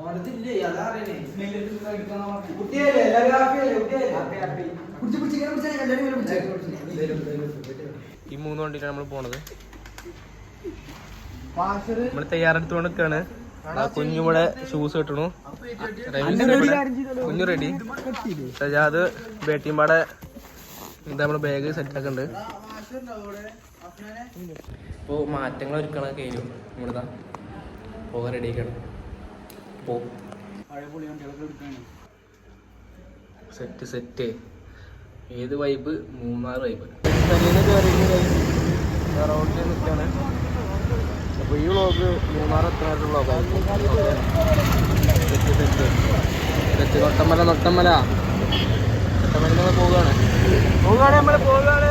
ഓണത്തില്ലേ? അതാ അറിയണേ കുട്ടിയല്ലേ എല്ലാവരും ഹാപ്പിയല്ലേ കുട്ടിയല്ലേ കുടിച്ച് കുടിച്ച് ഇങ്ങനെ കുടിച്ചാൽ എല്ലാവരും ഇങ്ങനെ കുടിച്ചു. ഈ മൂന്ന് വണ്ടിയിലാണ് നമ്മൾ പോണത്. നമ്മൾ നമ്മൾ തയ്യാറെടുത്തുകൊണ്ട് നിൽക്കാണ് കുഞ്ഞുവിടെ ഷൂസ് കിട്ടണു. കുഞ്ഞു റെഡി സജാദ് ബേട്ടിമ്പാടെ എന്താ നമ്മൾ ബാഗ് സെറ്റ് ആക്കുന്നുണ്ട് ഇപ്പോ മാറ്റങ്ങൾ ഒരുക്കണ കഴിഞ്ഞു നമ്മളിതാ പോകാൻ റെഡി ആക്കണം പോ സെറ്റ് സെറ്റ് ഏത് വൈബ് മൂന്നാർ വൈബ് റോഡിൽ നിൽക്കാണ് അപ്പോൾ ഈ vlog Munnar set set set നൊട്ടമ്മല നൊട്ടമ്മല നൊട്ടമ്മല നമ്മൾ പോവുകയാണ്. പോവുകയാണ് നമ്മൾ പോവുകയാണ്.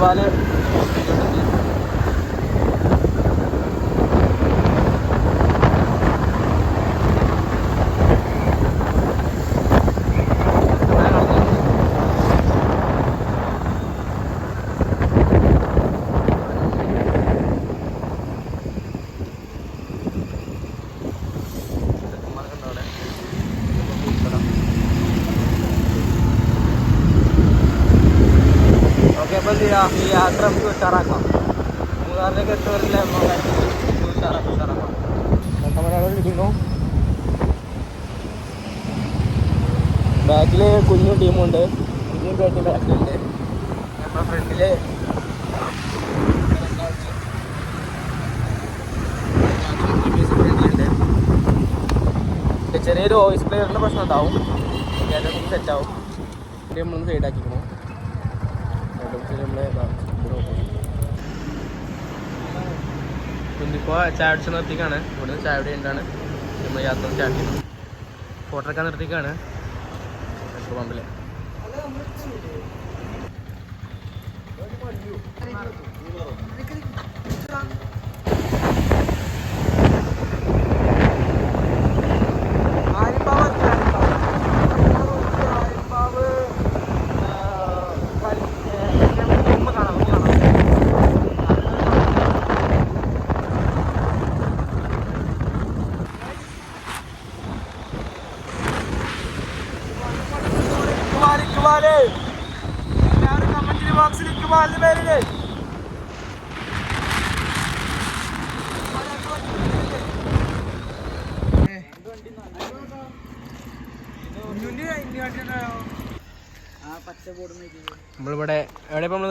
പാൽ ഓക്കെ അപ്പോൾ എന്ത് ചെയ്യാം ഈ യാത്ര നമുക്ക് ഉഷാറാക്കാം. മൂന്നാറിലേക്ക് എത്തുവരില്ല ഉഷാറാക്കാം ഉഷാറാക്കാം. ഇരിക്കുന്നു ബാക്കിൽ കുഞ്ഞു ടീമുണ്ട്. കുഞ്ഞു ബാറ്റിൽ ബാക്കിലുണ്ട് നമ്മുടെ ഫ്രണ്ടിൽ ഫ്രണ്ടിലുണ്ട് ചെറിയൊരു വോയിസ് പ്ലെയറിന്റെ പ്രശ്നം ഉണ്ടാവും. അതൊക്കെ സെറ്റ് ആവും. ഇത് നമ്മളൊന്ന് ഇന്നിപ്പോ ചായ അടിച്ച് നിർത്തിക്കാണ്. ഇവിടുന്ന് ചായ കഴിഞ്ഞിട്ടാണ് നമ്മൾ യാത്ര സ്റ്റാർട്ട് ചെയ്യുന്നത്. ഫോട്ടോ എടുക്കാൻ നിർത്തിക്കാണ്. പെട്രോൾ പമ്പിൽ. നമ്മളിവിടെ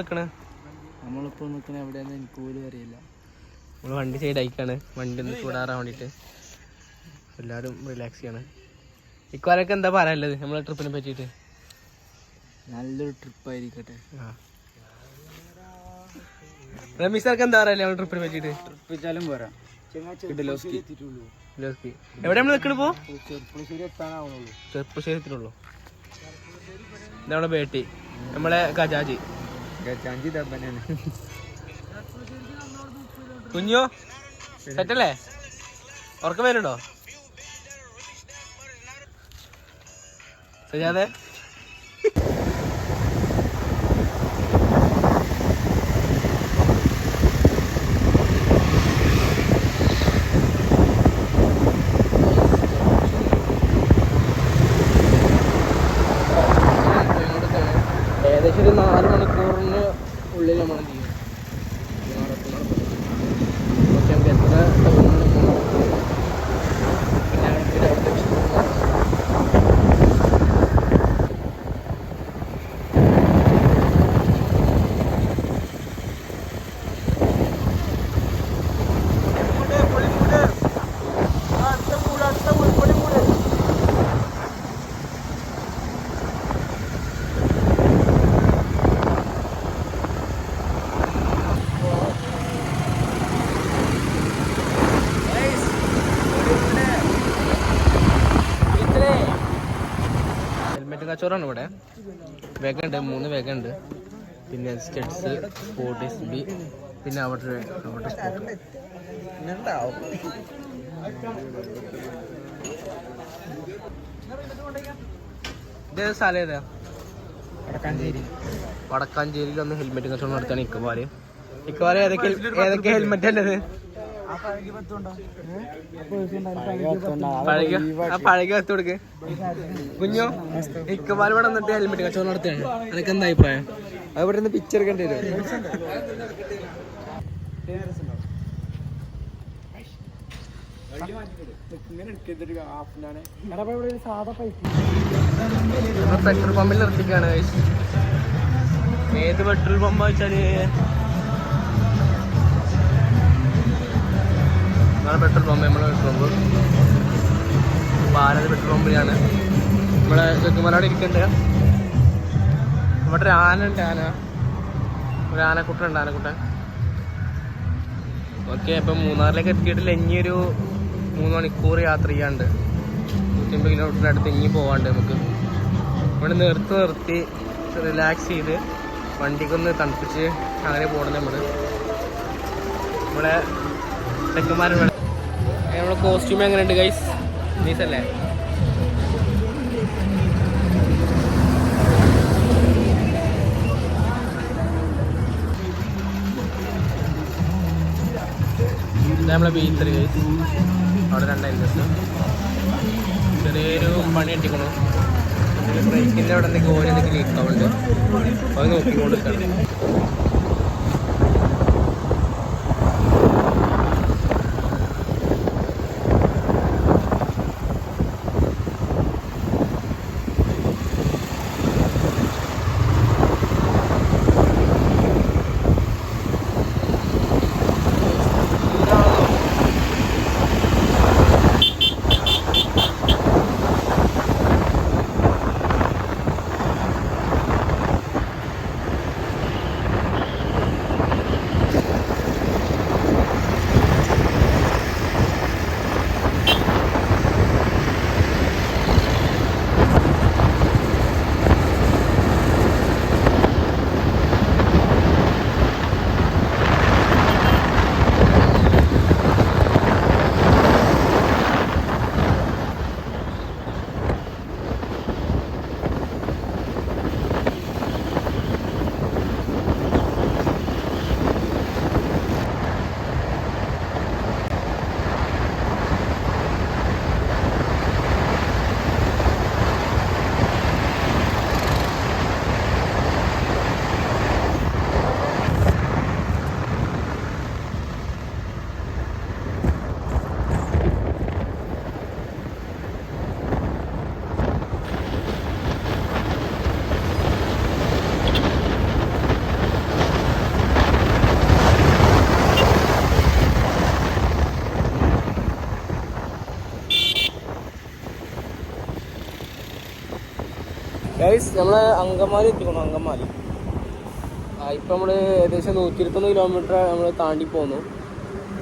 നിൽക്കണ് നമ്മളിപ്പോ നിക്കണ എവിടെയാന്ന് എനിക്ക് പോലും അറിയില്ല. നമ്മൾ വണ്ടി സൈഡ് അയക്കാണ് വണ്ടി ഒന്ന് ചൂടാറാൻ വേണ്ടിട്ട്. എല്ലാരും റിലാക്സ് ചെയ്യാണ്. ഇക്കാലൊക്കെ എന്താ പറയാനുള്ളത് നമ്മളെ ട്രിപ്പിനെ പറ്റിട്ട് നല്ലൊരു ട്രിപ്പ് ആയിരിക്കട്ടെ. റമീസ് സാർക്ക് എന്താ പറയാ നമ്മളെ ട്രിപ്പിനെ പറ്റിയിട്ട്? ട്രിപ്പ് വെച്ചാലും പോരാ ലോസ്കി. എവിടെ നമ്മൾ നിൽക്കണിപ്പോ പോ ചെറുപ്പശ്ശേരി എത്താനാവുന്നുള്ളൂ ചെറുപ്പശ്ശേരത്തിനുള്ളൂ ഇത് നമ്മളെ ബേട്ടി. നമ്മളെ ഗജാജി ഗജാഞ്ചി ദബനാണ് കുഞ്ഞോ? സെറ്റല്ലേ? ഉറക്കം വരുന്നുണ്ടോ? സജാതെ ഏകദേശം ഒരു നാല് മണിക്കൂറിന് ഉള്ളിൽ നമ്മൾ എന്ത് ചെയ്യും ഓക്കെ നമുക്ക് എത്ര ടൗണാണ് പിന്നെ അടുത്ത രണ്ട് ലക്ഷം കച്ചവടമാണ് ഇവിടെ. ഉണ്ട് മൂന്ന് വേഗം ഉണ്ട് പിന്നെ സ്റ്റെഡ്സ് സ്പോർട്ടിസ് ബി പിന്നെ അവിടെ അവിടെ സ്പോർട്ട് ഇത് സ്ഥലം ഏതാ? വടക്കാഞ്ചേരി. വടക്കാഞ്ചേരിയിൽ ഒന്ന് ഹെൽമെറ്റ് കച്ചവടം നടത്താൻ ഇക്കമാര് ഇക്കമാര് ഏതൊക്കെ ഏതൊക്കെ ഹെൽമെറ്റ് ഉള്ളത്? പഴകിയ? കത്ത് കൊടുക്ക്. കുഞ്ഞോ ഇക്കമാര് ഇവിടെ വന്നിട്ട് ഹെൽമെറ്റ് കച്ചവടം നടത്തുകയാണ് അതൊക്കെ എന്താ അഭിപ്രായം? അത് ഇവിടെ നിന്ന് പിക്ചർ എടുക്കേണ്ടി വരും. പെട്രോൾ പമ്പിൽ നിർത്തിക്കാണ്. ഏത് പെട്രോൾ പമ്പ് വെച്ചാൽ നമ്മളെ പെട്രോൾ പമ്പ് നമ്മളെ പെട്രോൾ പമ്പ് ഭാരത് പെട്രോൾ പമ്പിലാണ് നമ്മളെ ചെക്കുമലോടെ ഇരിക്കണ്ട്. നമ്മുടെ ഒരു ആന ഉണ്ട് ആന. ഒരു ആനക്കുട്ടുണ്ട് ആനക്കുട്ടൻ. ഓക്കെ അപ്പം മൂന്നാറിലേക്ക് എത്തിയിട്ടില്ല. ഇനിയൊരു മൂന്ന് മണിക്കൂർ യാത്ര ചെയ്യാണ്ട് നൂറ്റമ്പത് കിലോമീറ്ററിന് അടുത്ത് ഇനി പോവാണ്ട് നമുക്ക്. ഇവിടെ നിർത്തി നിർത്തി റിലാക്സ് ചെയ്ത് വണ്ടിക്കൊന്ന് തണുപ്പിച്ച് അങ്ങനെ പോകണം നമ്മൾ ഇവിടെ ചെക്കന്മാർ നമ്മുടെ കോസ്റ്റ്യൂം എങ്ങനെയുണ്ട് ഗൈസ് നീസല്ലേ അല്ലേ? നമ്മളെ ബീച്ചർ ഗൈസ് അവിടെ രണ്ടായിരുന്നു ചെറിയൊരു പണി അടിക്കണു ബ്രേക്കിന്റെ അവിടെ എന്തെങ്കിലും ഓരോ എന്തെങ്കിലും ലീക്കാവുണ്ട് അത് നോക്കിക്കൊണ്ടിരിക്കണം. ഗൈസ് നമ്മൾ അങ്കമാലി എത്തിക്കണം അങ്കമാലി. ഇപ്പം നമ്മൾ ഏകദേശം നൂറ്റി ഇരുപത്തൊന്ന് കിലോമീറ്റർ നമ്മൾ താണ്ടി പോന്നു.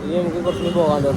ഇനി നമുക്ക് കുറച്ചുകൂടി പോകാണ്ട്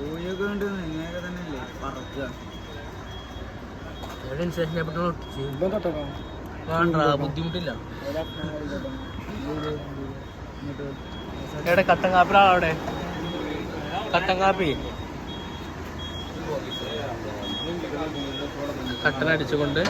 അവിടെ വേണ്ട ബുദ്ധിമുട്ടില്ല. എവിടെ കട്ടൻ കാപ്പിലാ അവിടെ? കട്ടൻ കാപ്പി? കട്ടൻ അടിച്ചുകൊണ്ട്.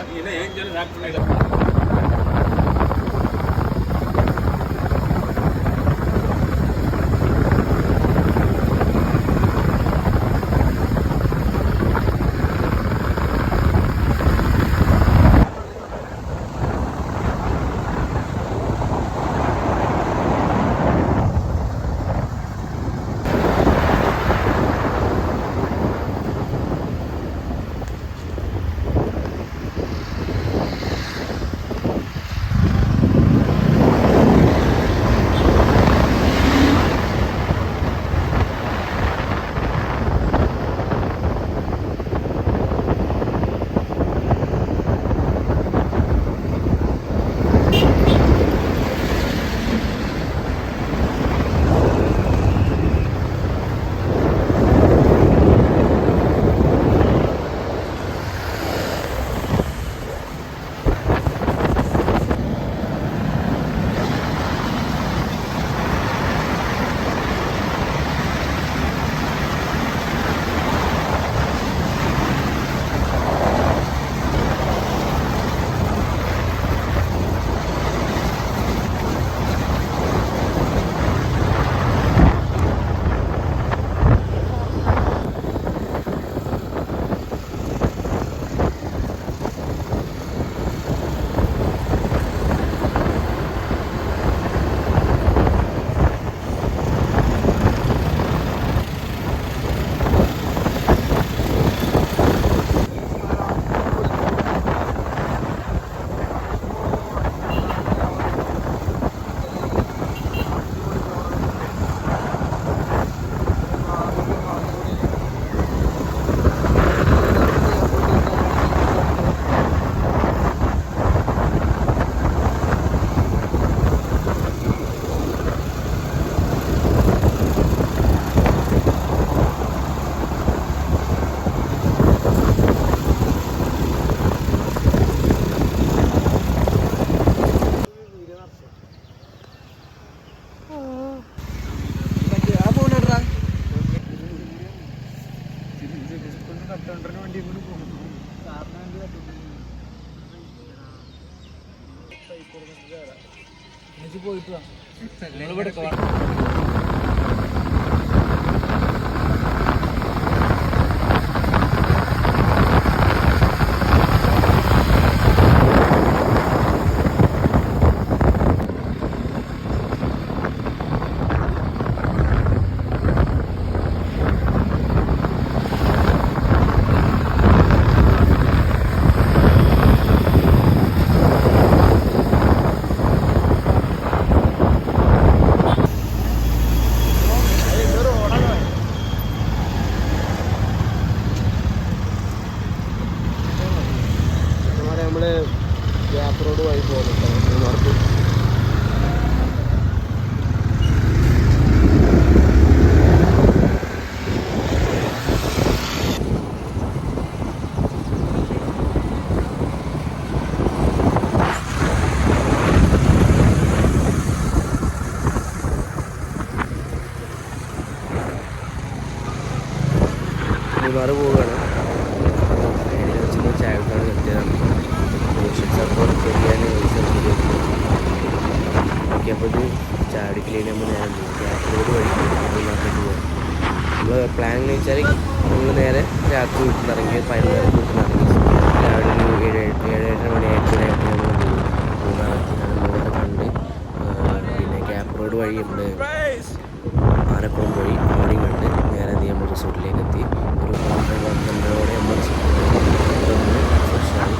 വഴി നമ്മുടെ ആനക്കുളം വഴി ആടി കണ്ട് നേരെ നമ്മൾ റിസോർട്ടിലേക്ക് എത്തി ഒരു പന്ത്രണ്ടോടെ നമ്മൾ റിസോർട്ടിലേക്ക് ഫ്രഷായി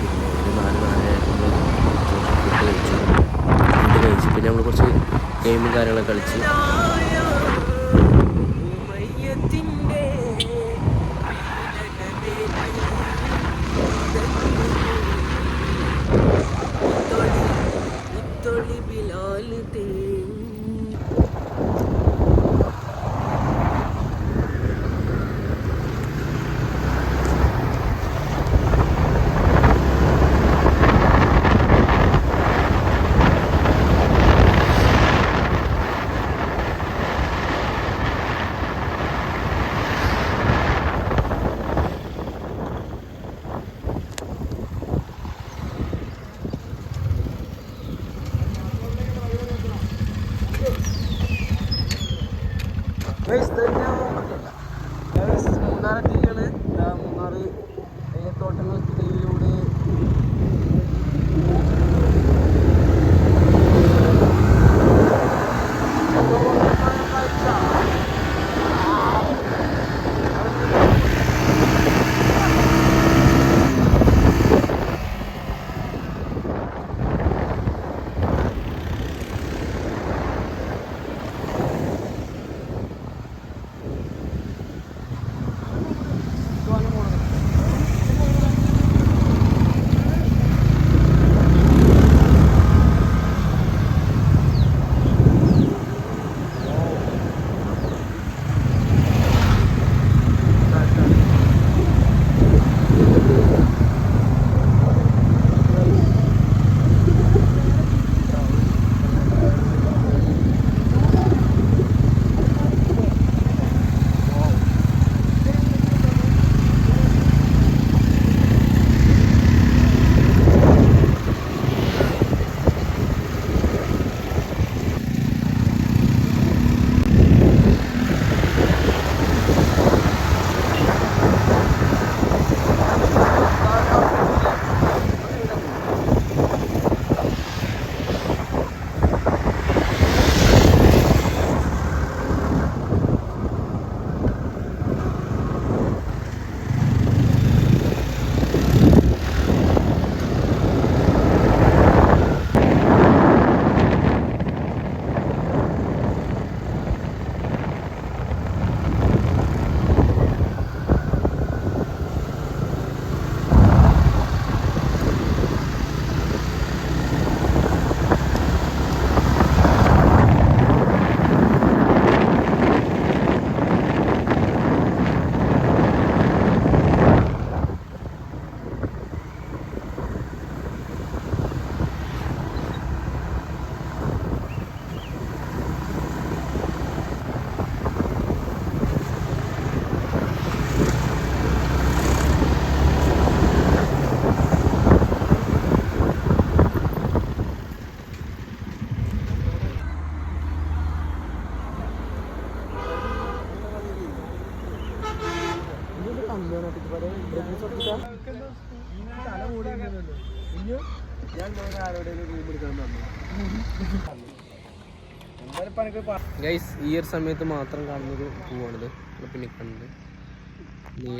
പിന്നെ ഒരു നാല് നാലായപ്പോൾ ഫുഡ് കഴിച്ചു. ഫുഡ് കഴിച്ച്. പിന്നെ നമ്മൾ കുറച്ച് ഗെയിമും കാര്യങ്ങളൊക്കെ കളിച്ച്. ഗൈസ് ഈ ഒരു സമയത്ത് മാത്രം കാണുന്നൊരു പൂവാണിത്. പിന്നെ കണ്ടത് നീ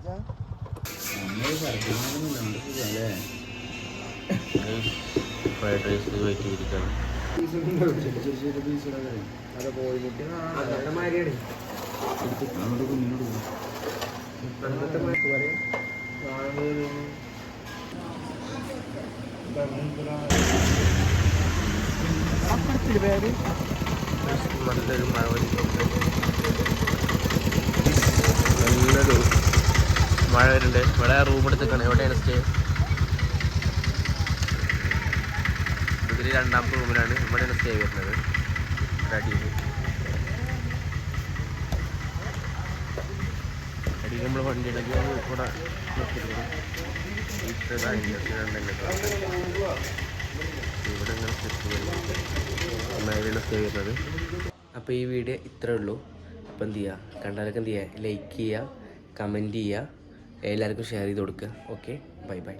സാർ ഫ്രൈഡ് റൈസ് വെയിറ്റ് ചെയ്തിരിക്കുകയാണ് നല്ലൊരു മഴ വരുന്നുണ്ട് നല്ലൊരു മഴ വരുന്നുണ്ട് ഇവിടെ റൂം എടുത്തേക്കാണ് എവിടെയാണ് സ്റ്റേ ഇതിൽ രണ്ടാമത്തെ റൂമിലാണ് ഇവിടെയാണ് സ്റ്റേ വരുന്നത്. അടിയിൽ അടിയിൽ നമ്മൾ വണ്ടി ഇടയ്ക്ക് ഇവിടെ സ്റ്റേ വരുന്നത്. അപ്പോൾ ഈ വീഡിയോ ഇത്രേ ഉള്ളൂ. അപ്പോൾ എന്ത് ചെയ്യുക കണ്ടാലൊക്കെ എന്ത് ചെയ്യുക ലൈക്ക് ചെയ്യുക കമന്റ് ചെയ്യുക എല്ലാവർക്കും ഷെയർ ചെയ്ത് കൊടുക്കുക ഓക്കെ ബൈ ബൈ